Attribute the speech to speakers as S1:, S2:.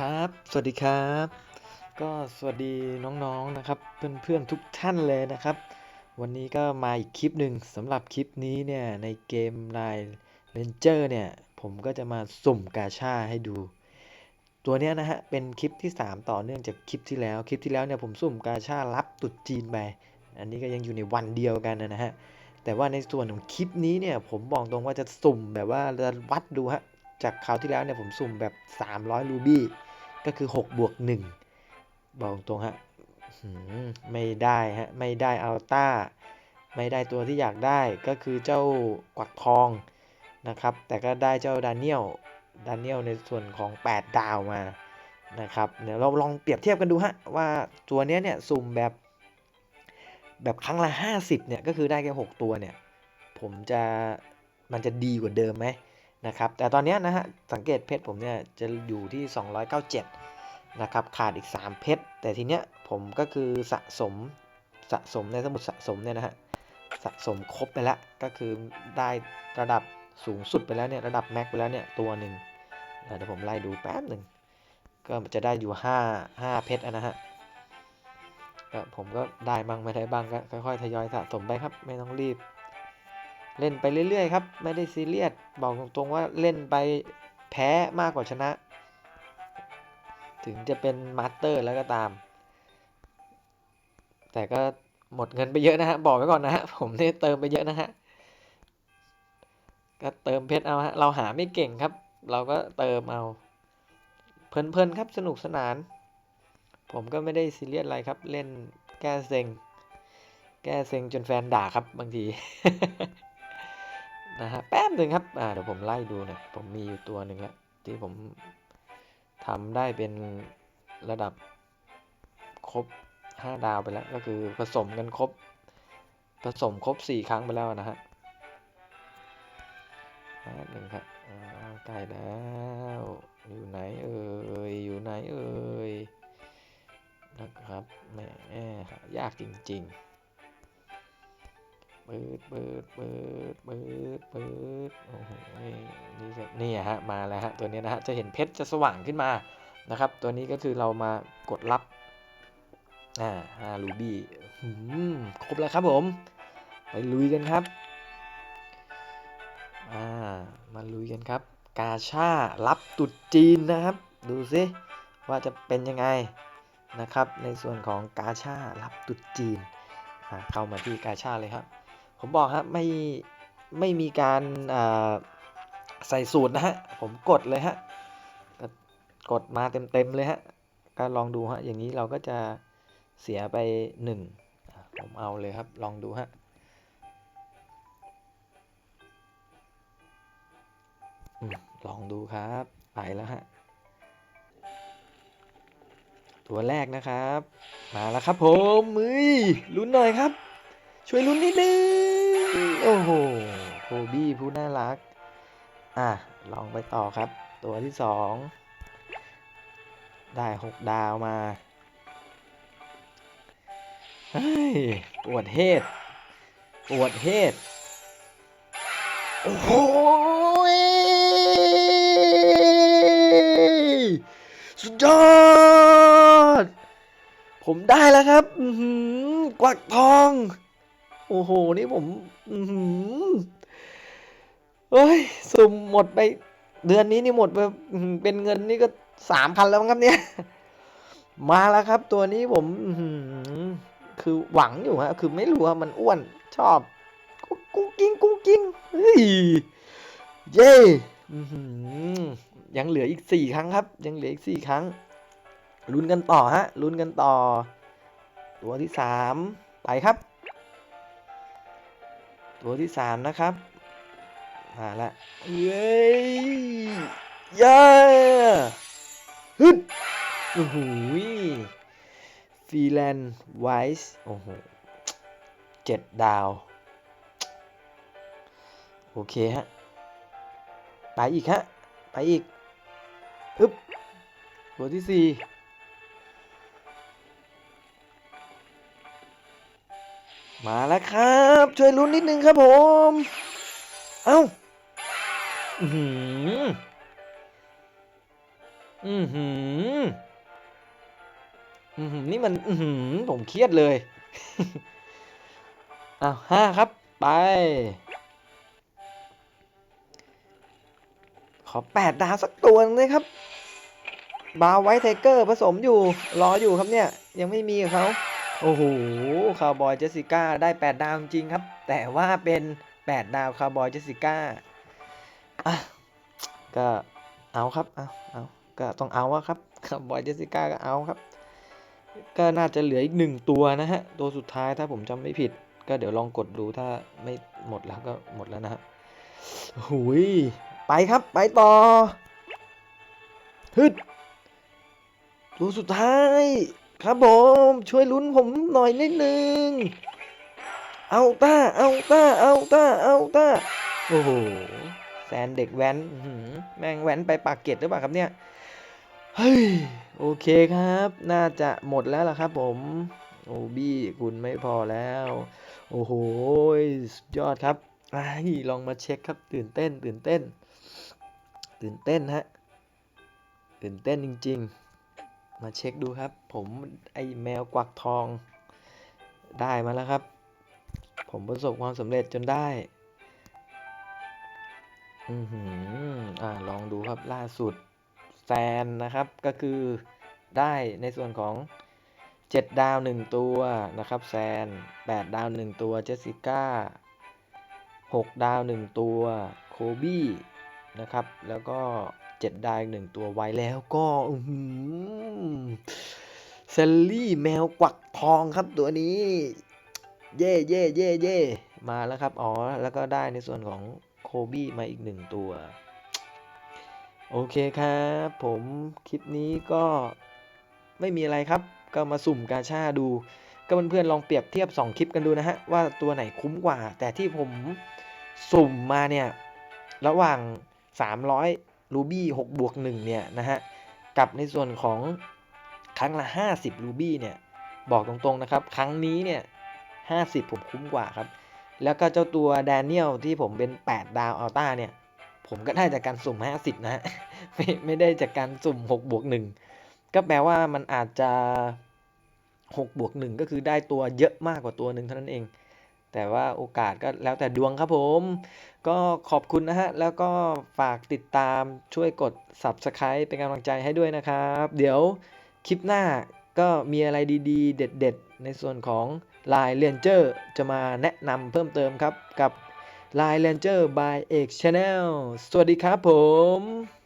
S1: ครับ สวัสดีครับ ก็สวัสดีน้องๆนะครับ เพื่อนๆทุกท่านเลยนะครับ วันนี้ก็มาอีกคลิปหนึ่งสำหรับคลิปนี้เนี่ยในเกม Line Ranger เนี่ย ผมก็จะมาสุ่มกาชาให้ดู ตัวเนี้ยนะฮะ เป็นคลิปที่ 3 ต่อเนื่องจากคลิปที่แล้ว คลิปที่แล้วเนี่ยผมสุ่มกาชารับตุดจีนไป อันนี้ก็ยังอยู่ในวันเดียวกันนะฮะ แต่ว่าในส่วนของคลิปนี้เนี่ยผมบอกตรงว่าจะสุ่มแบบว่าจะวัดดูฮะ จากคราวที่แล้วเนี่ยผมสุ่มแบบ 300 รูบี้ ก็คือ 6 บวก 1 บอกตรงฮะไม่ได้ฮะ ไม่ได้อัลต้า ไม่ได้ตัวที่อยากได้ก็คือเจ้ากวักทองนะครับ แต่ก็ได้เจ้าดานิเอลดานิเอลในส่วนของ 8 ดาวมานะครับ เดี๋ยวเราลองเปรียบเทียบกันดูฮะ ว่าตัวเนี้ยเนี่ยสุ่มแบบแบบครั้งละ 50เนี่ยก็คือได้แค่ 6 ตัวเนี่ย ผมจะมันจะดีกว่าเดิมไหม นะครับแต่ตอนนี้นะฮะสังเกตเพชรผมเนี่ยจะอยู่ที่ 297 นะครับขาดอีก 3 เพชร แต่ทีเนี้ยผมก็คือสะสมสะสมในสมุดสะสมเนี่ยนะฮะสะสมครบไปแล้วก็คือได้ระดับสูงสุดไปแล้วเนี่ยระดับแม็กไปแล้วเนี่ยตัวหนึ่งเดี๋ยวผมไล่ดูแป๊บหนึ่งก็จะได้อยู่ 5 5 เพชรนะฮะก็ผมก็ได้บ้างไม่ได้บ้างก็ค่อยๆทยอยสะสมไปครับไม่ต้องรีบ เล่นไปเรื่อยๆครับ ไม่ได้ซีเรียสบอกตรงๆว่าเล่นไปแพ้มากกว่าชนะ ถึงจะเป็นมาสเตอร์แล้วก็ตาม แต่ก็หมดเงินไปเยอะนะฮะ บอกไว้ก่อนนะฮะ ผมเนี่ยเติมไปเยอะนะฮะ ก็เติมเพชรเอาฮะ เราหาไม่เก่งครับ เราก็เติมเอา เพลินๆครับสนุกสนาน ผมก็ไม่ได้ซีเรียสอะไรครับ เล่นแก้เซ็งแก้เซ็งจนแฟนด่าครับบางที นะฮะแป๊บหนึ่งครับอ่าเดี๋ยวผมไล่ดูหน่อยผมมีอยู่ตัวหนึ่งแล้วที่ผมทำได้เป็นระดับครบ 5 ดาวไปแล้ว ก็คือผสมกันครบ ผสมครบ 4 ครั้งไปแล้วนะฮะแป๊บหนึ่งครับใกล้แล้ว อยู่ไหนเอ่ย อยู่ไหนเอ่ย นะครับแหมยากจริง ๆ ปิดเปิดเปิดเปิดเปิดโอ้โหนี่ก็นี่ฮะมาแล้วฮะตัวนี้นะฮะจะเห็นเพชรจะสว่างขึ้นมานะครับ ตัวนี้ก็คือเรามากดรับอ่าห้ารูบี้หืมครบแล้วครับผม ไปลุยกันครับอ่ามาลุยกันครับ กาชารับตุดจีนนะครับ ดูซิว่าจะเป็นยังไงนะครับ ในส่วนของกาชารับตุดจีนเข้ามาที่กาชาเลยครับ ผมบอกฮะไม่ไม่มีการใส่สูตรนะฮะ ผมกดเลยฮะกดมาเต็มๆเลยฮะก็ลองดูฮะ อย่างนี้เราก็จะเสียไปหนึ่งผมเอาเลยครับ ลองดูฮะ ลองดูครับ ไปแล้วฮะ ตัวแรกนะครับ มาแล้วครับผมมือลุ้นหน่อยครับ ช่วยลุ้นนิดนึง โอ้โหโคบี้ผู้น่ารัก อะ ลองไปต่อครับ ตัวที่สองได้หกดาวมา เฮ้ย ปวดเฮดปวดเฮดโอ้โหสุดยอด ผมได้แล้วครับอืกวักทอง โอ้โห นี่ผมอืเฮ้ยสุ่มหมดไป เดือนนี้นี่หมดไปเป็นเงินนี่ก็สามพันแล้วครับเนี่ย มาแล้วครับ ตัวนี้ผมคือหวังอยู่ฮะ คือไม่รู้ว่ามันอ้วนชอบ กุ้งกิ้งกุ้งกิ้งเฮ้ยเย้ยังเหลืออีกสี่ครั้งครับ ยังเหลืออีกสี่ครั้งลุ้นกันต่อฮะลุ้นกันต่อ ตัวที่สามไปครับ ตัวที่สามนะครับ มาละเย้ยาฮึดโอ้โหฟีแลนด์ไวส์โอ้โหเจ็ดดาว โอเคฮะ ไปอีกฮะ ไปอีกฮึบตัวที่สี่ มาแล้วครับ ช่วยลุ้นนิดนึงครับผม เอ้าอือหืออือหือนี่มันอือหือผมเครียดเลยอ้าวห้าครับ ไป ขอแปดดาวสักตัวหนึงเลยครับ บาไวท์ไทเกอร์ผสมอยู่ รออยู่ครับเนี่ย ยังไม่มีกับเขา โอ้โหคาวบอยเจสสิก้าได้ 8 ดาวจริงครับ แต่ว่าเป็น 8 ดาวคาวบอยเจสสิก้าอะก็เอาครับเอาเอาก็ต้องเอาอะครับคาวบอยเจสสิก้าก็เอาครับ ก็น่าจะเหลืออีกหนึ่งตัวนะฮะ ตัวสุดท้ายถ้าผมจำไม่ผิด ก็เดี๋ยวลองกดดูถ้าไม่หมดแล้วก็หมดแล้วนะฮะหุยไปครับไปต่อฮึดตัวสุดท้าย ครับผมช่วยลุ้นผมหน่อยนิดนึง เอาต้า เอาต้า เอาต้า เอาต้า โอ้โห แซนเด็กแว้นแม่งแว้นไปปากเกร็ดหรือเปล่าครับเนี่ย เฮ้ย โอเคครับ น่าจะหมดแล้วล่ะครับผม โอบี้คุณไม่พอแล้ว โอ้โหสุดยอดครับไอ้ลองมาเช็คครับ ตื่นเต้น ตื่นเต้น ตื่นเต้นฮะ ตื่นเต้นจริง ๆ มาเช็คดูครับ ผมไอแมวกวักทองได้มาแล้วครับ ผมประสบความสำเร็จจนได้ อือหืออ่าลองดูครับล่าสุดแซนนะครับก็คือได้ในส่วนของ 7 ดาว 1 ตัวนะครับแซน 8 ดาว 1 ตัวเจสสิก้า 6 ดาว 1 ตัวโคบี้นะครับ แล้วก็ 7ดาวอีกหนึ่งตัวไว้แล้วก็เซลลี่แมวกวักทองครับตัวนี้ เย่เย่เย่เย่มาแล้วครับ อ๋อ แล้วก็ได้ในส่วนของโคบี้มาอีกหนึ่งตัว โอเคครับ ผมคลิปนี้ก็ไม่มีอะไรครับ ก็มาสุ่มกาชาดูก็เพื่อนๆลองเปรียบเทียบ 2 คลิปกันดูนะฮะ ว่าตัวไหนคุ้มกว่า แต่ที่ผมสุ่มมาเนี่ย ระหว่าง 300 รูบี้6บวก1เนี่ยนะฮะกับในส่วนของครั้งละ 50รูบี้เนี่ยบอกตรงๆนะครับ ครั้งนี้เนี่ย50 ผมคุ้มกว่าครับ แล้วก็เจ้าตัวแดเนียลที่ผมเป็น 8 ดาวอัลต้าเนี่ย ผมก็ได้จากการสุ่ม 50 นะฮะไม่ไม่ได้จากการสุ่ม6บวก1ก็แปลว่ามันอาจจะ6บวก1ก็คือได้ตัวเยอะมากกว่าตัวหนึ่งเท่านั้นเอง แต่ว่าโอกาสก็แล้วแต่ดวงครับผม ก็ขอบคุณนะฮะ แล้วก็ฝากติดตามช่วยกด Subscribe เป็นกำลังใจให้ด้วยนะครับ เดี๋ยวคลิปหน้าก็มีอะไรดีๆ เด็ดๆ ในส่วนของ Line Ranger จะมาแนะนำเพิ่มเติมครับกับ Line Ranger by เอก Channel สวัสดีครับผม